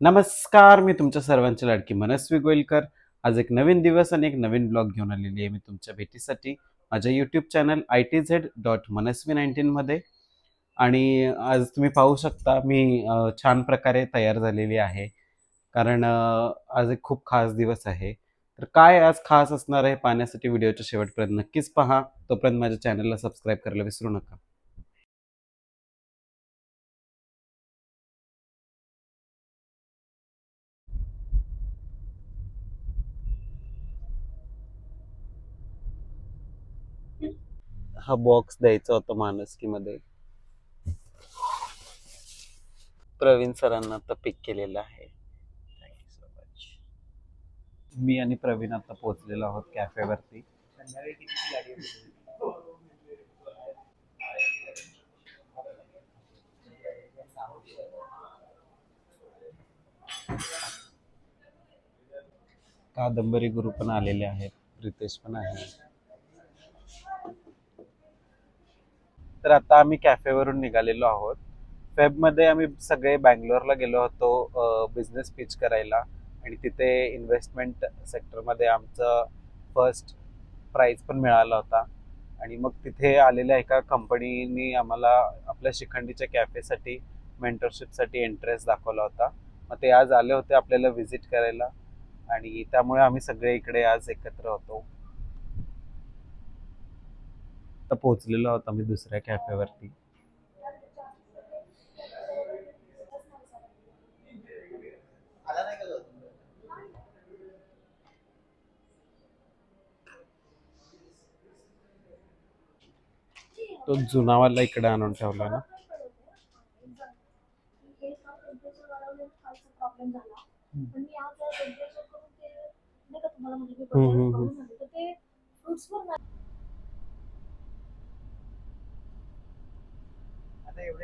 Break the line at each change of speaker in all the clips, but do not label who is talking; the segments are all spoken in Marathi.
नमस्कार मी तुमच्या सर्वांची लाडकी मनस्वी गोयलकर. आज एक नवीन दिवस आणि एक नवीन ब्लॉग घेऊन आलेली आहे मी तुमच्या भेटीसाठी माझ्या YouTube channel I T Z dot Manasvi नाईन्टीनमध्ये आणि आज तुम्ही पाहू शकता मी छान प्रकारे तयार झालेली आहे. कारण आज एक खूप खास दिवस आहे. तर काय आज खास असणार आहे पाहण्यासाठी व्हिडिओच्या शेवटपर्यंत नक्कीच पहा. तोपर्यंत माझ्या चॅनलला सबस्क्राईब करायला विसरू नका. हा बॉक्स द्यायचा होता मानसकीमध्ये प्रवीण सरांना आता पिक केलेला आहे. मी आणि प्रवीण आता पोहोचलेलो आहोत कॅफेवरती. कादंबरी गुरु पण आलेले आहेत. रितेश पण आहे. तर आता आम्ही कॅफेवरून निघालेलो आहोत. फेबमध्ये आम्ही सगळे बँगलोरला गेलो होतो बिझनेस पिच करायला. आणि तिथे इन्व्हेस्टमेंट सेक्टरमध्ये आमचं फर्स्ट प्राईज पण मिळाला होता. आणि मग तिथे आलेल्या एका कंपनीनी आम्हाला आपल्या शिखंडीच्या कॅफेसाठी मेंटरशिपसाठी इंटरेस्ट दाखवला होता. मग ते आज आले होते आपल्याला व्हिजिट करायला. आणि त्यामुळे आम्ही सगळे इकडे आज एकत्र होतो. आता पोहोचलेलो आहोत आम्ही दुसऱ्या कॅफेवरती. तो जुनावाला इकडे आणून ठेवला ना.
प्रॉब्लेम झाला पण मी आज टेम्परेचर करून ते नाही का तुम्हाला म्हणजे मी
हम्म, हम्म,
बघून आले, तर ते फ्रुट्सवर नाही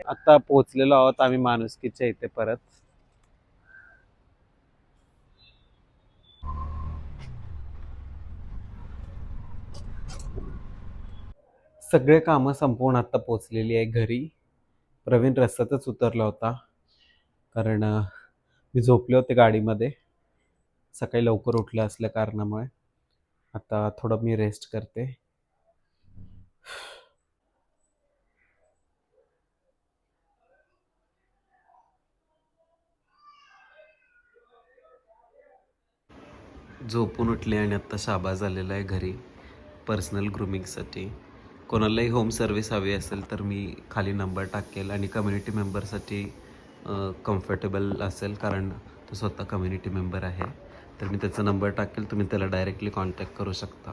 आता पोहोचलेलो आहोत आम्ही माणुसकीच्या इथे परत. सगळे कामं संपवून आता पोचलेली आहे घरी. प्रवीण रस्त्यातच उतरला होता. कारण मी झोपले होते गाडीमध्ये. सकाळी लवकर उठलं असल्या कारणामुळे. आता थोडं मी रेस्ट करते. झोपून उठले आणि आत्ता शाबा झालेला आहे घरी पर्सनल ग्रुमिंगसाठी कोणालाही होम सर्व्हिस हवी असेल तर मी खाली नंबर टाकेल आणि कम्युनिटी मेंबरसाठी कम्फर्टेबल असेल कारण तो स्वतः कम्युनिटी मेंबर आहे. तर मी त्याचा नंबर टाकेल तुम्ही त्याला डायरेक्टली कॉन्टॅक्ट करू शकता.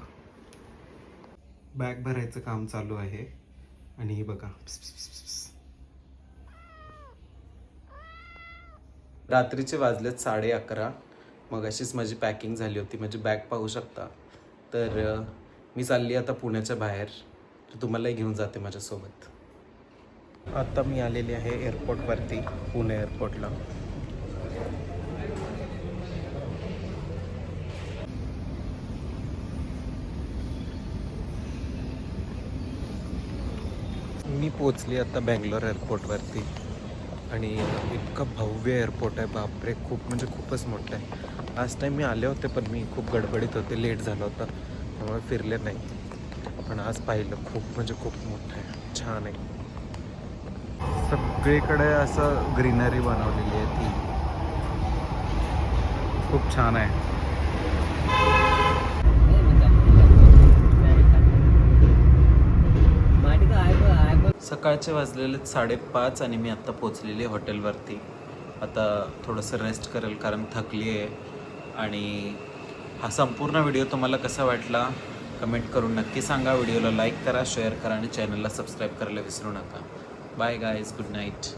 बॅग भरायचं काम चालू आहे आणि हे बघा. रात्रीचे वाजलेत साडे अकरा. मग अशीच माझी पॅकिंग झाली होती माझी बॅग पाहू शकता. तर मी चालली आता पुण्याच्या बाहेर. तर तुम्हालाही घेऊन जाते माझ्यासोबत. आता मी आलेली आहे एअरपोर्टवरती पुणे एअरपोर्टला मी पोचली आता बँगलोर एअरपोर्टवरती आणि इतकं भव्य एअरपोर्ट आहे बापरे खूप म्हणजे खूपच मोठं आहे. लास्ट टाईम मी आले होते पण मी खूप गडबडीत होते लेट झालं होतं त्यामुळे फिरले नाही. पण आज पाहिलं खूप म्हणजे खूप मोठं आहे छान आहे. सगळीकडे असं ग्रीनरी बनवलेली आहे ती. खूप छान आहे. सकाळचे वाजलेले साडेपाच आणि मी आत्ता पोचलेली आहे हॉटेलवरती. आता थोडंसं रेस्ट करेल कारण थकली आहे. आणि हा संपूर्ण व्हिडिओ तुम्हाला कसा वाटला कमेंट करून नक्की सांगा. व्हिडिओला लाईक करा शेअर करा आणि चॅनलला सबस्क्राईब करायला विसरू नका. Bye guys good night